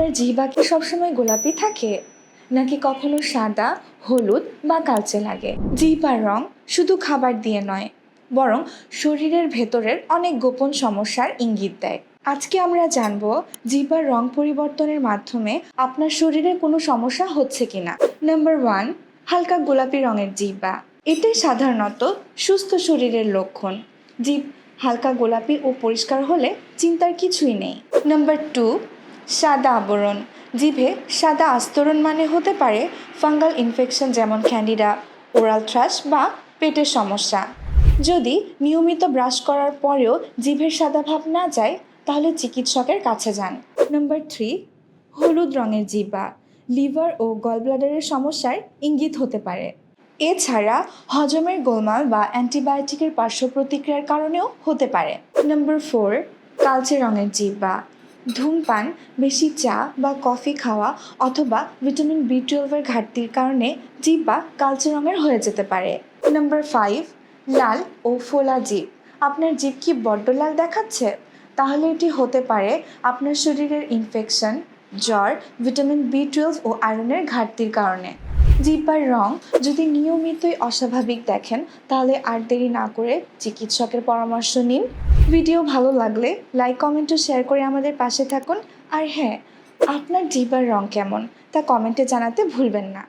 আপনার জিহ্বা কি সবসময় গোলাপি থাকে? নাকি কখনো সাদা, হলুদ বা কালচে লাগে? জিহ্বার রং শুধু খাবার দিয়ে নয়, বরং শরীরের ভেতরের অনেক গোপন সমস্যার ইঙ্গিত দেয়। আজকে আমরা জানব জিহ্বার রং পরিবর্তনের মাধ্যমে আপনার শরীরে কোনো সমস্যা হচ্ছে কিনা। নাম্বার ওয়ান হালকা গোলাপি রঙের জিহ্বা। এটাই সাধারণত সুস্থ শরীরের লক্ষণ। জিভ হালকা গোলাপি ও পরিষ্কার হলে চিন্তার কিছুই নেই। নাম্বার টু সাদা আবরণ। জিভে সাদা আস্তরণ মানে হতে পারে ফাঙ্গাল ইনফেকশন যেমন ক্যান্ডিডা, ওরাল থ্রাশ বা পেটের সমস্যা। যদি নিয়মিত ব্রাশ করার পরেও জিভের সাদা ভাব না যায়, তাহলে চিকিৎসকের কাছে যান। নম্বর থ্রি, হলুদ রঙের জিহ্বা। লিভার ও গলব্লাডারের সমস্যার ইঙ্গিত হতে পারে। এছাড়া হজমের গোলমাল বা অ্যান্টিবায়োটিকের পার্শ্ব প্রতিক্রিয়ার কারণেও হতে পারে। নম্বর ফোর, কালচে রঙের জিহ্বা। ধূমপান, বেশি চা বা কফি খাওয়া অথবা ভিটামিন বি টুয়েলভের ঘাটতির কারণে জিহ্বা কালচে রঙের হয়ে যেতে পারে। নাম্বার ফাইভ লাল ও ফোলা জিভ। আপনার জিভ কি বড্ড লাল দেখাচ্ছে? তাহলে এটি হতে পারে আপনার শরীরের ইনফেকশন জ্বর ভিটামিন বি টুয়েলভ ও আয়রনের ঘাটতির কারণে। জিহ্বার রং যদি নিয়মিতই অস্বাভাবিক দেখেন, তাহলে আর দেরি না করে চিকিৎসকের পরামর্শ নিন। ভিডিও ভালো লাগলে লাইক, কমেন্ট শেয়ার করে আমাদের পাশে থাকুন। আর হ্যাঁ আপনার জিবার রং কেমন তা কমেন্টে জানাতে ভুলবেন না।